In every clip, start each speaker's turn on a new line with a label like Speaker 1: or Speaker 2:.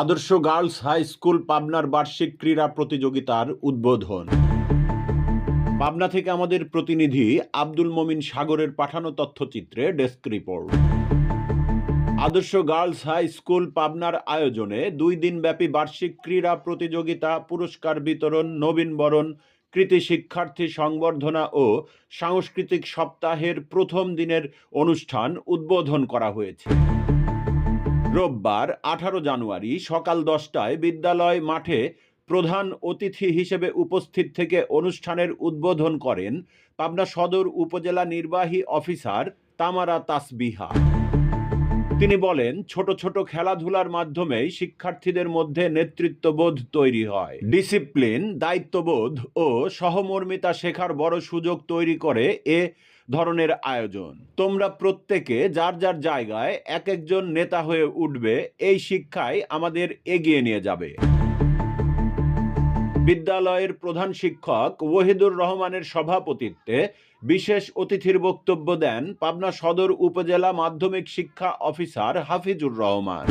Speaker 1: আদর্শ girls high school পাবনার বার্ষিক ক্রীড়া প্রতিযোগিতার উদ্বোধন। পাবনা থেকে আমাদের প্রতিনিধি আব্দুল মমিন সাগরের পাঠানো তথ্যচিত্রে desk report. Adarsha girls high school পাবনার আয়োজনে দুই দিনব্যাপী বার্ষিক ক্রীড়া প্রতিযোগিতা, পুরস্কার বিতরণ নবীনবরণ কৃতি শিক্ষার্থী সংবর্ধনা ও সাংস্কৃতিক সপ্তাহের প্রথম দিনের অনুষ্ঠান উদ্বোধন করা হয়েছে। রোববার আঠারো জানুয়ারি সকাল দশটায় বিদ্যালয় মাঠে প্রধান অতিথি হিসেবে উপস্থিত থেকে অনুষ্ঠানের উদ্বোধন করেন পাবনা সদর উপজেলা নির্বাহী অফিসার তামারা তাসবিহা। তিনি বলেন, ছোট ছোট খেলাধুলার মাধ্যমেই শিক্ষার্থীদের মধ্যে নেতৃত্ববোধ তৈরি হয়। ডিসিপ্লিন, দায়িত্ববোধ ও সহমর্মিতা শেখার বড় সুযোগ তৈরি করে এ ধরনের আয়োজন। তোমরা প্রত্যেকে যার যার জায়গায় এক একজন নেতা হয়ে উঠবে, এই শিক্ষায় আমাদের এগিয়ে নিয়ে যাবে। বিদ্যালয়ের প্রধান শিক্ষক ওহিদুর রহমানের সভাপতিত্বে বিশেষ অতিথির বক্তব্য দেন পাবনা সদর উপজেলা মাধ্যমিক শিক্ষা অফিসার হাফিজুর রহমান।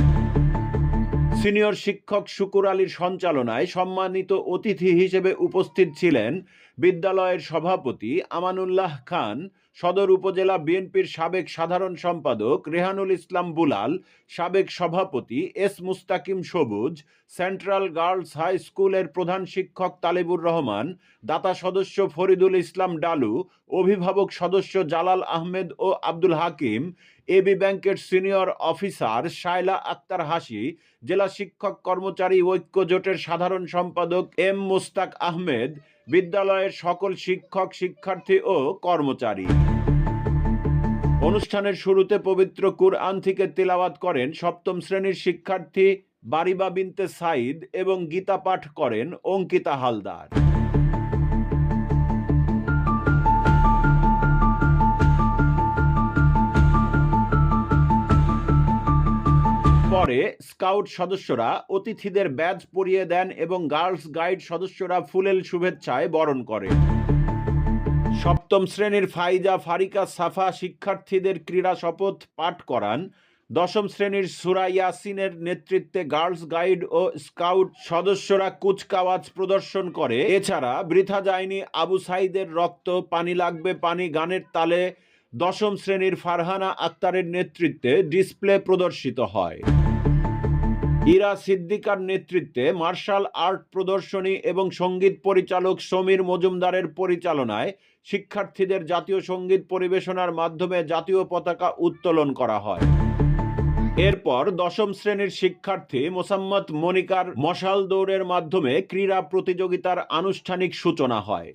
Speaker 1: সিনিয়র শিক্ষক শুকুর আলীর সঞ্চালনায় সম্মানিত অতিথি হিসেবে উপস্থিত ছিলেন বিদ্যালয়ের সভাপতি আমানুল্লাহ খান, সদর উপজেলা বিএনপির সাবেক সাধারণ সম্পাদক রেহানুল ইসলাম বুলাল, সাবেক সভাপতি এস মুস্তাকিম সবুজ, সেন্ট্রাল গার্লস হাই স্কুলের প্রধান শিক্ষক তালিবুর রহমান, দাতা সদস্য ফরিদুল ইসলাম ডালু, অভিভাবক সদস্য জালাল আহমেদ ও আব্দুল হাকিম এবি ব্যাংকের সিনিয়র অফিসার শায়লা আক্তার হাসি, জেলা শিক্ষক কর্মচারী ঐক্য জোটের সাধারণ সম্পাদক এম মুস্তাক আহমেদ বিদ্যালয়ের সকল শিক্ষক, শিক্ষার্থী ও কর্মচারী। অনুষ্ঠানের শুরুতে পবিত্র কুরআন থেকে তেলাওয়াত করেন সপ্তম শ্রেণির শিক্ষার্থী বারিবা বিনতে সাইদ এবং গীতা পাঠ করেন অঙ্কিতা হালদার। পরে স্কাউট সদস্যরা অতিথিদের ব্যাজ পরিয়ে দেন এবং গার্লস গাইড সদস্যরা ফুলেল শুভেচ্ছায় বরণ করে। সপ্তম শ্রেণির ফাইজা ফারিকা সাফা শিক্ষার্থীদের ক্রীড়া শপথ পাঠ করান। দশম শ্রেণির সুরা ইয়াসিনের নেতৃত্বে গার্লস গাইড ও স্কাউট সদস্যরা কুচকাওয়াজ প্রদর্শন করে। এছাড়া বৃথা যায়নি আবু সাইদের রক্ত, পানি লাগবে পানি গানের তালে। দশম শ্রেণির ফারহানা আক্তারের নেতৃত্বে ডিসপ্লে প্রদর্শিত হয়। ইরা সিদ্দিকার নেতৃত্বে মার্শাল আর্ট প্রদর্শনী এবং সংগীত পরিচালক সমীর মজুমদারের পরিচালনায় শিক্ষার্থীদের জাতীয় সংগীত পরিবেশনার মাধ্যমে জাতীয় পতাকা উত্তোলন করা হয়। এরপর দশম শ্রেণির শিক্ষার্থী মোসাম্মদ মনিকার মশাল দৌড়ের মাধ্যমে ক্রীড়া প্রতিযোগিতার আনুষ্ঠানিক সূচনা হয়।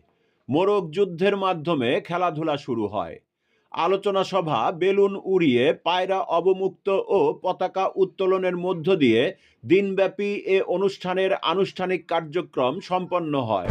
Speaker 1: মোরগ যুদ্ধের মাধ্যমে খেলাধুলা শুরু হয়। আলোচনা সভা বেলুন উড়িয়ে পায়রা অবমুক্ত ও পতাকা উত্তোলনের মধ্য দিয়ে দিনব্যাপী এ অনুষ্ঠানের আনুষ্ঠানিক কার্যক্রম সম্পন্ন হয়।